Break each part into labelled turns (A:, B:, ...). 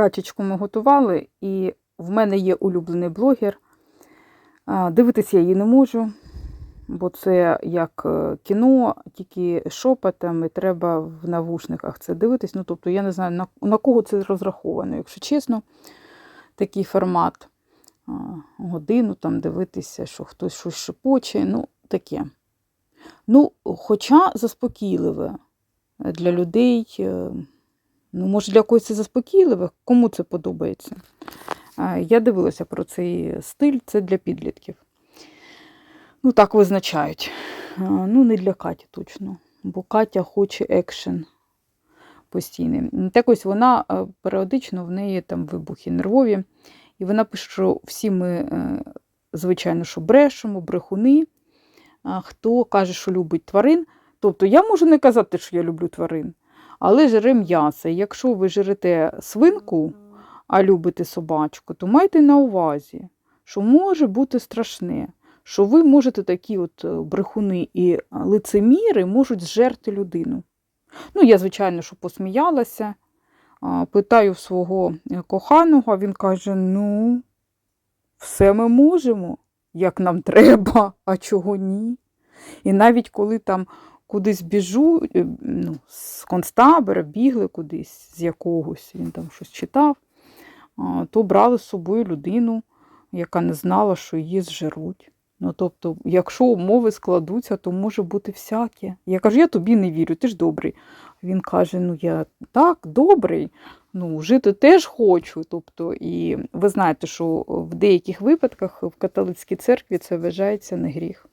A: Качечку ми готували, і в мене є улюблений блогер. Дивитися я її не можу, бо це як е, кіно, тільки шепотом, і треба в навушниках це дивитись. Ну, тобто, я не знаю, на, на кого це розраховано, якщо чесно, такий формат. Годину там дивитися, що хтось щось шепоче, ну, таке. Ну, хоча заспокійливе для людей. Ну, може, для когось це заспокійливе, кому це подобається. Я дивилася про цей стиль, це для підлітків. Ну, так визначають. Ну, не для Каті точно, бо Катя хоче екшен постійний. Так ось вона періодично в неї там вибухи нервові. І вона пише, що всі ми, е, звичайно, що брешемо, брехуни. Хто каже, що любить тварин. Тобто я можу не казати, що я люблю тварин, але жире м'ясо. Якщо ви жирите свинку, а любите собачку, то майте на увазі, що може бути страшне, що ви можете такі от е, брехуни і лицеміри можуть зжерти людину. Ну, я, звичайно, що посміялася, питаю свого е, коханого, він каже: ну, все ми можемо, як нам треба, а чого ні. І навіть коли там кудись біжу, е, ну, концтабора бігли кудись з якогось, він там щось читав, то брали з собою людину, яка не знала, що її зжеруть. Ну, тобто, якщо умови складуться, то може бути всяке. Я кажу, я тобі не вірю, ти ж добрий. Він каже: Ну, я так, добрий, ну, жити теж хочу. Тобто, і ви знаєте, що в деяких випадках в католицькій церкві це вважається не гріх.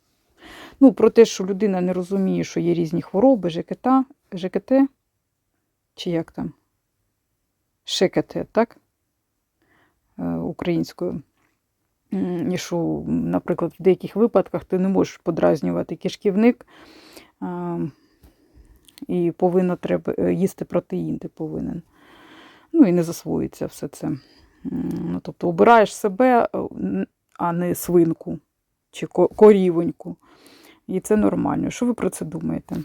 A: Ну, про те, що людина не розуміє, що є різні хвороби, ЖКТ, ЖКТ, чи як там? ШКТ, так? Е, Українською. І що, наприклад, в деяких випадках ти не можеш подразнювати кишківник, і повинно треба е, їсти протеїн, ти повинен. Ну і не засвоїться все це. Ну, тобто обираєш себе, е, а не свинку чи ко- корівоньку. І це нормально. Що ви про це думаєте?